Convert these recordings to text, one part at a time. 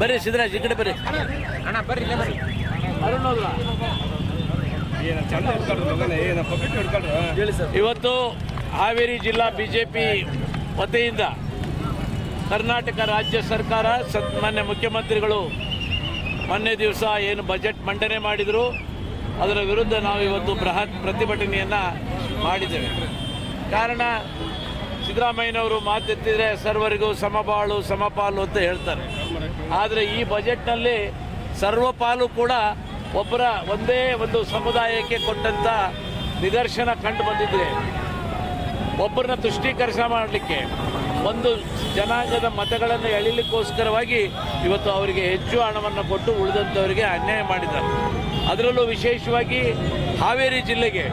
ಬರ್ರಿ ಸಿದ್ದರಾಜ್ ಈ ಕಡೆ ಬರ್ರಿ. ಅಣ್ಣ ಬರ್ರಿ ಇಲ್ಲೇ ಬರ್ರಿ. ಇವತ್ತು ಹಾವೇರಿ ಜಿಲ್ಲಾ ಬಿಜೆಪಿ ವತಿಯಿಂದ ಕರ್ನಾಟಕ ರಾಜ್ಯ ಸರ್ಕಾರ ಸನ್ಮಾನ್ಯ ಮುಖ್ಯಮಂತ್ರಿಗಳು ಮೊನ್ನೆ ದಿವಸ ಏನು ಬಜೆಟ್ ಮಂಡನೆ ಮಾಡಿದರು. ಅದರ ವಿರುದ್ಧ ನಾವು ಇವತ್ತು ಬೃಹತ್ ಪ್ರತಿಭಟನೆಯನ್ನು ಮಾಡಿದ್ದೇವೆ. ಕಾರಣ ಸಿದ್ದರಾಮಯ್ಯನವರು ಮಾತೆತ್ತಿದ್ರೆ ಸರ್ವರಿಗೂ ಸಮಬಾಳು ಸಮಪಾಲು ಅಂತ ಹೇಳ್ತಾರೆ. ಆದರೆ ಈ ಬಜೆಟ್ನಲ್ಲಿ ಸರ್ವಪಾಲು ಕೂಡ ಒಬ್ಬರ ಒಂದೇ ಒಂದು ಸಮುದಾಯಕ್ಕೆ ಕೊಟ್ಟಂಥ ನಿದರ್ಶನ ಕಂಡು ಬಂದಿದೆ ಒಬ್ಬರನ್ನ ತುಷ್ಟೀಕರಣ ಮಾಡಲಿಕ್ಕೆ, ಒಂದು ಜನಾಂಗದ ಮತಗಳನ್ನು ಎಳಿಲಿಕ್ಕೋಸ್ಕರವಾಗಿ ಇವತ್ತು ಅವರಿಗೆ ಹೆಚ್ಚು ಹಣವನ್ನು ಕೊಟ್ಟು ಉಳಿದಂಥವರಿಗೆ ಅನ್ಯಾಯ ಮಾಡಿದ್ದಾರೆ. ಅದರಲ್ಲೂ ವಿಶೇಷವಾಗಿ ಹಾವೇರಿ ಜಿಲ್ಲೆಗೆ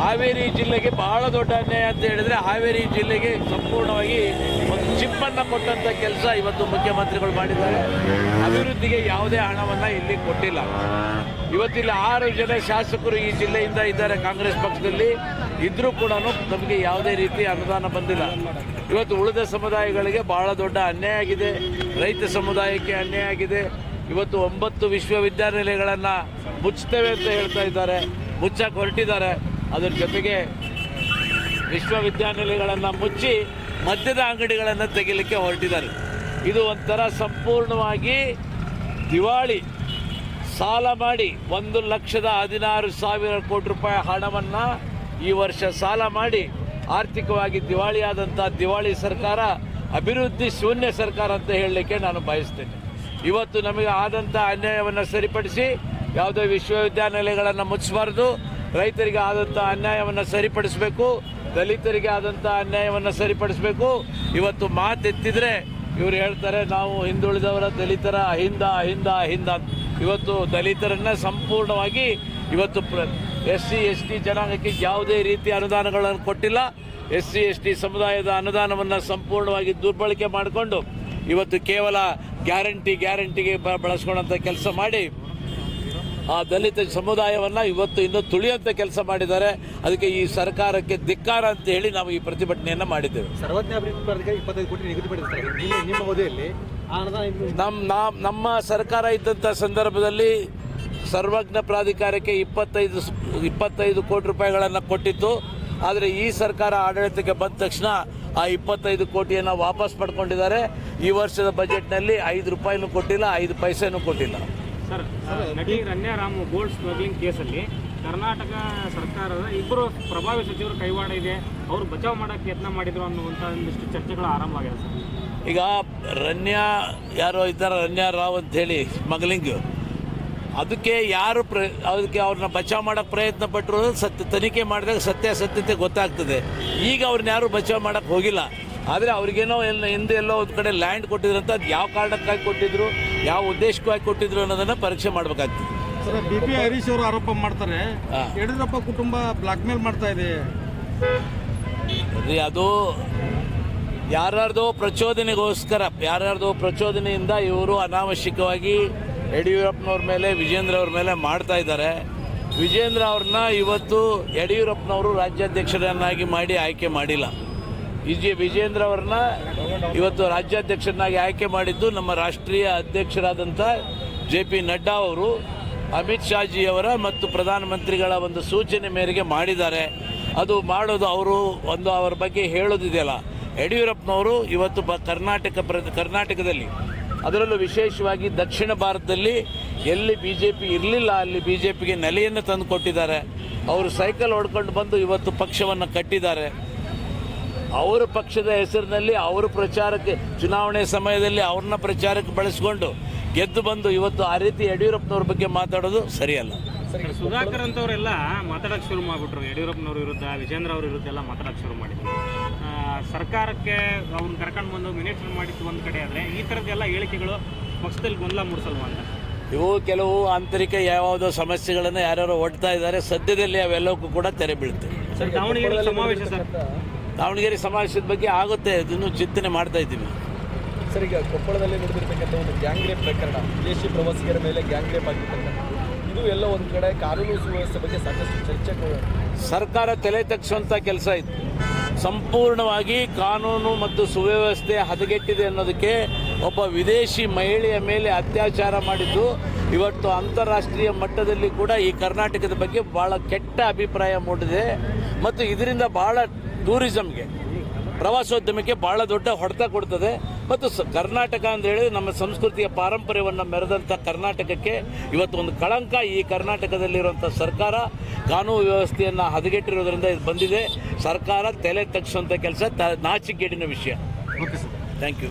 ಹಾವೇರಿ ಜಿಲ್ಲೆಗೆ ಬಹಳ ದೊಡ್ಡ ಅನ್ಯಾಯ ಅಂತ ಹೇಳಿದ್ರೆ ಹಾವೇರಿ ಜಿಲ್ಲೆಗೆ ಸಂಪೂರ್ಣವಾಗಿ ಒಂದು ಚಿಪ್ಪನ್ನು ಕೊಟ್ಟಂಥ ಕೆಲಸ ಇವತ್ತು ಮುಖ್ಯಮಂತ್ರಿಗಳು ಮಾಡಿದ್ದಾರೆ. ಅಭಿವೃದ್ಧಿಗೆ ಯಾವುದೇ ಹಣವನ್ನು ಇಲ್ಲಿ ಕೊಟ್ಟಿಲ್ಲ. ಇವತ್ತಿಲ್ಲಿ ಆರು ಜನ ಶಾಸಕರು ಈ ಜಿಲ್ಲೆಯಿಂದ ಇದ್ದಾರೆ ಕಾಂಗ್ರೆಸ್ ಪಕ್ಷದಲ್ಲಿ. ಇದ್ರೂ ಕೂಡ ನಮಗೆ ಯಾವುದೇ ರೀತಿ ಅನುದಾನ ಬಂದಿಲ್ಲ. ಇವತ್ತು ಉಳಿದ ಸಮುದಾಯಗಳಿಗೆ ಬಹಳ ದೊಡ್ಡ ಅನ್ಯಾಯ ಆಗಿದೆ. ರೈತ ಸಮುದಾಯಕ್ಕೆ ಅನ್ಯಾಯ ಆಗಿದೆ. ಇವತ್ತು ಒಂಬತ್ತು ವಿಶ್ವವಿದ್ಯಾನಿಲಯಗಳನ್ನು ಮುಚ್ಚುತ್ತೇವೆ ಅಂತ ಹೇಳ್ತಾ ಇದ್ದಾರೆ. ಮುಚ್ಚಕ್ಕೆ ಹೊರಟಿದ್ದಾರೆ. ಅದರ ಜೊತೆಗೆ ವಿಶ್ವವಿದ್ಯಾನಿಲಯಗಳನ್ನು ಮುಚ್ಚಿ ಮದ್ಯದ ಅಂಗಡಿಗಳನ್ನು ತೆಗಿಲಿಕ್ಕೆ ಹೊರಟಿದ್ದಾರೆ. ಇದು ಒಂಥರ ಸಂಪೂರ್ಣವಾಗಿ ದಿವಾಳಿ. ಸಾಲ ಮಾಡಿ ಒಂದು ಲಕ್ಷದ ಹದಿನಾರು ಸಾವಿರ ಕೋಟಿ ರೂಪಾಯಿ ಹಣವನ್ನು ಈ ವರ್ಷ ಸಾಲ ಮಾಡಿ ಆರ್ಥಿಕವಾಗಿ ದಿವಾಳಿಯಾದಂಥ ದಿವಾಳಿ ಸರ್ಕಾರ, ಅಭಿವೃದ್ಧಿ ಶೂನ್ಯ ಸರ್ಕಾರ ಅಂತ ಹೇಳಲಿಕ್ಕೆ ನಾನು ಬಯಸ್ತೇನೆ. ಇವತ್ತು ನಮಗೆ ಆದಂಥ ಅನ್ಯಾಯವನ್ನು ಸರಿಪಡಿಸಿ ಯಾವುದೇ ವಿಶ್ವವಿದ್ಯಾನಿಲಯಗಳನ್ನು ಮುಚ್ಚಬಾರ್ದು. ರೈತರಿಗೆ ಆದಂಥ ಅನ್ಯಾಯವನ್ನು ಸರಿಪಡಿಸಬೇಕು, ದಲಿತರಿಗೆ ಆದಂಥ ಅನ್ಯಾಯವನ್ನು ಸರಿಪಡಿಸಬೇಕು ಇವತ್ತು ಮಾತೆತ್ತಿದ್ರೆ ಇವರು ಹೇಳ್ತಾರೆ, ನಾವು ಹಿಂದುಳಿದವರ ದಲಿತರ ಅಹಿಂದ ಅಹಿಂದ ಅಹಿಂದ. ಇವತ್ತು ದಲಿತರನ್ನ ಸಂಪೂರ್ಣವಾಗಿ ಇವತ್ತು ಪ್ರ ಎಸ್ ಸಿ ಎಸ್ ಟಿ ಜನಾಂಗಕ್ಕೆ ಯಾವುದೇ ರೀತಿ ಅನುದಾನಗಳನ್ನು ಕೊಟ್ಟಿಲ್ಲ ಎಸ್ ಸಿ ಎಸ್ ಟಿ ಸಮುದಾಯದ ಅನುದಾನವನ್ನು ಸಂಪೂರ್ಣವಾಗಿ ದುರ್ಬಳಕೆ ಮಾಡಿಕೊಂಡು ಇವತ್ತು ಕೇವಲ ಗ್ಯಾರಂಟಿ, ಗ್ಯಾರಂಟಿಗೆ ಬಳಸ್ಕೊಳ್ಳೋಂಥ ಕೆಲಸ ಮಾಡಿ ಆ ದಲಿತ ಸಮುದಾಯವನ್ನು ಇವತ್ತು ಇನ್ನೂ ತುಳಿಯುವಂಥ ಕೆಲಸ ಮಾಡಿದ್ದಾರೆ. ಅದಕ್ಕೆ ಈ ಸರ್ಕಾರಕ್ಕೆ ಧಿಕ್ಕಾರ ಅಂತ ಹೇಳಿ ನಾವು ಈ ಪ್ರತಿಭಟನೆಯನ್ನು ಮಾಡಿದ್ದೇವೆ. ಸರ್ವಜ್ಞ ಇಪ್ಪತ್ತೈದು ಕೋಟಿ ನಿಮ್ಮ ನಿಮ್ಮ ಅವಧಿಯಲ್ಲಿ ನಮ್ಮ ನಾ- ನಮ್ಮ ಸರ್ಕಾರ ಇದ್ದಂಥ ಸಂದರ್ಭದಲ್ಲಿ ಸರ್ವಜ್ಞ ಪ್ರಾಧಿಕಾರಕ್ಕೆ ಇಪ್ಪತ್ತೈದು ಇಪ್ಪತ್ತೈದು ಕೋಟಿ ರೂಪಾಯಿಗಳನ್ನು ಕೊಟ್ಟಿತ್ತು. ಆದರೆ ಈ ಸರ್ಕಾರ ಆಡಳಿತಕ್ಕೆ ಬಂದ ತಕ್ಷಣ ಆ ಇಪ್ಪತ್ತೈದು ಕೋಟಿಯನ್ನು ವಾಪಸ್ ಪಡ್ಕೊಂಡಿದ್ದಾರೆ. ಈ ವರ್ಷದ ಬಜೆಟ್ನಲ್ಲಿ ಐದು ರೂಪಾಯಿನೂ ಕೊಟ್ಟಿಲ್ಲ ಐದು ಪೈಸೆನೂ ಕೊಟ್ಟಿಲ್ಲ. ಸರ್ ನಟಿ ರಾಮು ಗೋಲ್ಡ್ ಸ್ಮಗ್ಲಿಂಗ್ ಕೇಸಲ್ಲಿ ಕರ್ನಾಟಕ ಸರ್ಕಾರದ ಇಬ್ಬರು ಪ್ರಭಾವಿ ಸಚಿವರು ಕೈವಾಡ ಇದೆ. ಅವರು ಬಚಾವ್ ಮಾಡೋಕ್ಕೆ ಯತ್ನ ಮಾಡಿದ್ರು ಅನ್ನುವಂಥ ಒಂದಿಷ್ಟು ಚರ್ಚೆಗಳು ಆರಂಭ ಆಗಿದೆ ಸರ್. ಈಗ ರನ್ಯಾ ಯಾರೋ ಇದ್ದಾರೆ, ರನ್ಯಾ ರಾವ್ ಅಂತ ಹೇಳಿ ಸ್ಮಗ್ಲಿಂಗ್. ಅದಕ್ಕೆ ಯಾರು ಪ್ರ, ಅದಕ್ಕೆ ಅವ್ರನ್ನ ಬಚಾವ್ ಮಾಡೋಕ್ಕೆ ಪ್ರಯತ್ನ ಪಟ್ಟರು ಸತ್ಯ, ತನಿಖೆ ಮಾಡಿದಾಗ ಸತ್ಯಾಸತ್ಯತೆ ಗೊತ್ತಾಗ್ತದೆ. ಈಗ ಅವ್ರನ್ನ ಯಾರು ಬಚಾವ್ ಮಾಡೋಕ್ಕೆ ಹೋಗಿಲ್ಲ. ಆದರೆ ಅವ್ರಿಗೇನೋ ಎಲ್ಲ ಹಿಂದೆ ಎಲ್ಲೋ ಒಂದು ಕಡೆ ಲ್ಯಾಂಡ್ ಕೊಟ್ಟಿದ್ರು ಅಂತ ಅದು ಯಾವ ಕಾರಣಕ್ಕಾಗಿ ಕೊಟ್ಟಿದ್ರು ಯಾವ ಉದ್ದೇಶಕ್ಕಾಗಿ ಕೊಟ್ಟಿದ್ರು ಅನ್ನೋದನ್ನು ಪರೀಕ್ಷೆ ಮಾಡಬೇಕಾಗ್ತದೆ. ಸರ್ ಬಿ ಪಿ ಹರೀಶ್ ಅವರು ಆರೋಪ ಮಾಡ್ತಾರೆ. ಯಡಿಯೂರಪ್ಪ ಕುಟುಂಬ ಬ್ಲಾಕ್ ಮೇಲ್ ಮಾಡ್ತಾ ಇದೆ. ರೀ ಅದು ಯಾರ್ಯಾರ್ದೋ ಪ್ರಚೋದನೆಗೋಸ್ಕರ ಯಾರ್ಯಾರ್ದೋ ಪ್ರಚೋದನೆಯಿಂದ ಇವರು ಅನಾವಶ್ಯಕವಾಗಿ ಯಡಿಯೂರಪ್ಪನವ್ರ ಮೇಲೆ ವಿಜೇಂದ್ರ ಅವ್ರ ಮೇಲೆ ಮಾಡ್ತಾ ಇದ್ದಾರೆ. ವಿಜೇಂದ್ರ ಅವ್ರನ್ನ ಇವತ್ತು ಯಡಿಯೂರಪ್ಪನವರು ರಾಜ್ಯಾಧ್ಯಕ್ಷರನ್ನಾಗಿ ಮಾಡಿ ಆಯ್ಕೆ ಮಾಡಿಲ್ಲ. ವಿಜಯ ವಿಜೇಂದ್ರ ಅವರನ್ನ ಇವತ್ತು ರಾಜ್ಯಾಧ್ಯಕ್ಷರನ್ನಾಗಿ ಆಯ್ಕೆ ಮಾಡಿದ್ದು ನಮ್ಮ ರಾಷ್ಟ್ರೀಯ ಅಧ್ಯಕ್ಷರಾದಂಥ ಜೆ ಪಿ ನಡ್ಡಾ ಅವರು. ಅಮಿತ್ ಶಾಜಿಯವರ ಮತ್ತು ಪ್ರಧಾನಮಂತ್ರಿಗಳ ಒಂದು ಸೂಚನೆ ಮೇರೆಗೆ ಮಾಡಿದ್ದಾರೆ. ಅದು ಮಾಡೋದು ಅವರು ಒಂದು ಅವರ ಬಗ್ಗೆ ಹೇಳೋದಿದೆಯಲ್ಲ. ಯಡಿಯೂರಪ್ಪನವರು ಇವತ್ತು ಬ ಕರ್ನಾಟಕ ಪ್ರ ಕರ್ನಾಟಕದಲ್ಲಿ ಅದರಲ್ಲೂ ವಿಶೇಷವಾಗಿ ದಕ್ಷಿಣ ಭಾರತದಲ್ಲಿ ಎಲ್ಲಿ ಬಿ ಜೆ ಪಿ ಇರಲಿಲ್ಲ ಅಲ್ಲಿ ಬಿ ಜೆ ಪಿಗೆ ನೆಲೆಯನ್ನು ತಂದು ಕೊಟ್ಟಿದ್ದಾರೆ ಅವರು ಸೈಕಲ್ ಹೊಡ್ಕೊಂಡು ಬಂದು ಇವತ್ತು ಪಕ್ಷವನ್ನು ಕಟ್ಟಿದ್ದಾರೆ. ಅವರ ಪಕ್ಷದ ಹೆಸರಿನಲ್ಲಿ ಅವರ ಪ್ರಚಾರಕ್ಕೆ ಚುನಾವಣೆ ಸಮಯದಲ್ಲಿ ಅವ್ರನ್ನ ಪ್ರಚಾರಕ್ಕೆ ಬಳಸ್ಕೊಂಡು ಗೆದ್ದು ಬಂದು ಇವತ್ತು ಆ ರೀತಿ ಯಡಿಯೂರಪ್ಪನವ್ರ ಬಗ್ಗೆ ಮಾತಾಡೋದು ಸರಿಯಲ್ಲ. ಸುಧಾಕರ್ ಅಂತವರೆಲ್ಲ ಮಾತಾಡಕ್ಕೆ ಶುರು ಮಾಡ್ಬಿಟ್ರು. ಯಡಿಯೂರಪ್ಪನವ್ರ ವಿರುದ್ಧ ವಿಜೇಂದ್ರ ಅವ್ರ ವಿರುದ್ಧ ಎಲ್ಲ ಮಾತಾಡಕ್ಕೆ ಶುರು ಮಾಡಿದ್ರು. ಸರ್ಕಾರಕ್ಕೆ ಅವ್ನ ಕರ್ಕೊಂಡು ಬಂದು ಮಿನಿಸ್ಟರ್ ಮಾಡಿದ್ದು ಒಂದು ಕಡೆ ಆದರೆ ಈ ಥರದ್ದೆಲ್ಲ ಹೇಳಿಕೆಗಳು ಪಕ್ಷದಲ್ಲಿ ಗೊಂದಲ ಮೂಡಿಸಲ್ವ ಅಂತ? ಇವು ಕೆಲವು ಆಂತರಿಕ ಯಾವುದೋ ಸಮಸ್ಯೆಗಳನ್ನು ಯಾರ್ಯಾರು ಒಡ್ತಾ ಇದ್ದಾರೆ. ಸದ್ಯದಲ್ಲಿ ಅವೆಲ್ಲವಕ್ಕೂ ಕೂಡ ತೆರೆ ಬೀಳುತ್ತೆ. ಸಮಾವೇಶ ಸರ್. ದಾವಣಗೆರೆ ಸಮಾವೇಶದ ಬಗ್ಗೆ ಆಗುತ್ತೆ ಇನ್ನೂ ಚಿಂತನೆ ಮಾಡ್ತಾ ಇದ್ದೀವಿ. ಸರ್ ಈಗ ಕೊಪ್ಪಳದಲ್ಲಿ ನಡೆದಿರ್ತಕ್ಕಂಥ ಒಂದು ಗ್ಯಾಂಗ್ ರೇಪ್ ಪ್ರಕರಣ ವಿದೇಶಿ ಪ್ರವಾಸಿಗರ ಮೇಲೆ ಗ್ಯಾಂಗ್ ರೇಪ್ ಆಗಿರ್ತಕ್ಕಂಥ ಇದು ಎಲ್ಲ ಒಂದು ಕಡೆ ಕಾನೂನು ಸುವ್ಯವಸ್ಥೆ ಬಗ್ಗೆ ಸಾಕಷ್ಟು ಚರ್ಚೆ ಸರ್ಕಾರ ತಲೆ ತಗ್ಸುವಂಥ ಕೆಲಸ ಇತ್ತು. ಸಂಪೂರ್ಣವಾಗಿ ಕಾನೂನು ಮತ್ತು ಸುವ್ಯವಸ್ಥೆ ಹದಗೆಟ್ಟಿದೆ ಅನ್ನೋದಕ್ಕೆ ಒಬ್ಬ ವಿದೇಶಿ ಮಹಿಳೆಯ ಮೇಲೆ ಅತ್ಯಾಚಾರ ಮಾಡಿದ್ದು ಇವತ್ತು ಅಂತಾರಾಷ್ಟ್ರೀಯ ಮಟ್ಟದಲ್ಲಿ ಕೂಡ ಈ ಕರ್ನಾಟಕದ ಬಗ್ಗೆ ಭಾಳ ಕೆಟ್ಟ ಅಭಿಪ್ರಾಯ ಮೂಡಿದೆ. ಮತ್ತು ಇದರಿಂದ ಭಾಳ ಟೂರಿಸಮ್ಗೆ ಪ್ರವಾಸೋದ್ಯಮಕ್ಕೆ ಭಾಳ ದೊಡ್ಡ ಹೊಡೆತ ಕೊಡ್ತದೆ. ಮತ್ತು ಸ ಕರ್ನಾಟಕ ಅಂತ ಹೇಳಿದ್ರೆ ನಮ್ಮ ಸಂಸ್ಕೃತಿಯ ಪಾರಂಪರ್ಯವನ್ನು ಮೆರೆದಂಥ ಕರ್ನಾಟಕಕ್ಕೆ ಇವತ್ತು ಒಂದು ಕಳಂಕ ಈ ಕರ್ನಾಟಕದಲ್ಲಿರುವಂಥ ಸರ್ಕಾರ ಕಾನೂನು ವ್ಯವಸ್ಥೆಯನ್ನು ಹದಗೆಟ್ಟಿರೋದ್ರಿಂದ ಇದು ಬಂದಿದೆ. ಸರ್ಕಾರ ತಲೆ ತಗ್ಸುವಂಥ ಕೆಲಸ ತ ನಾಚಿಕೆಡಿನ ವಿಷಯ. Okay sir thank you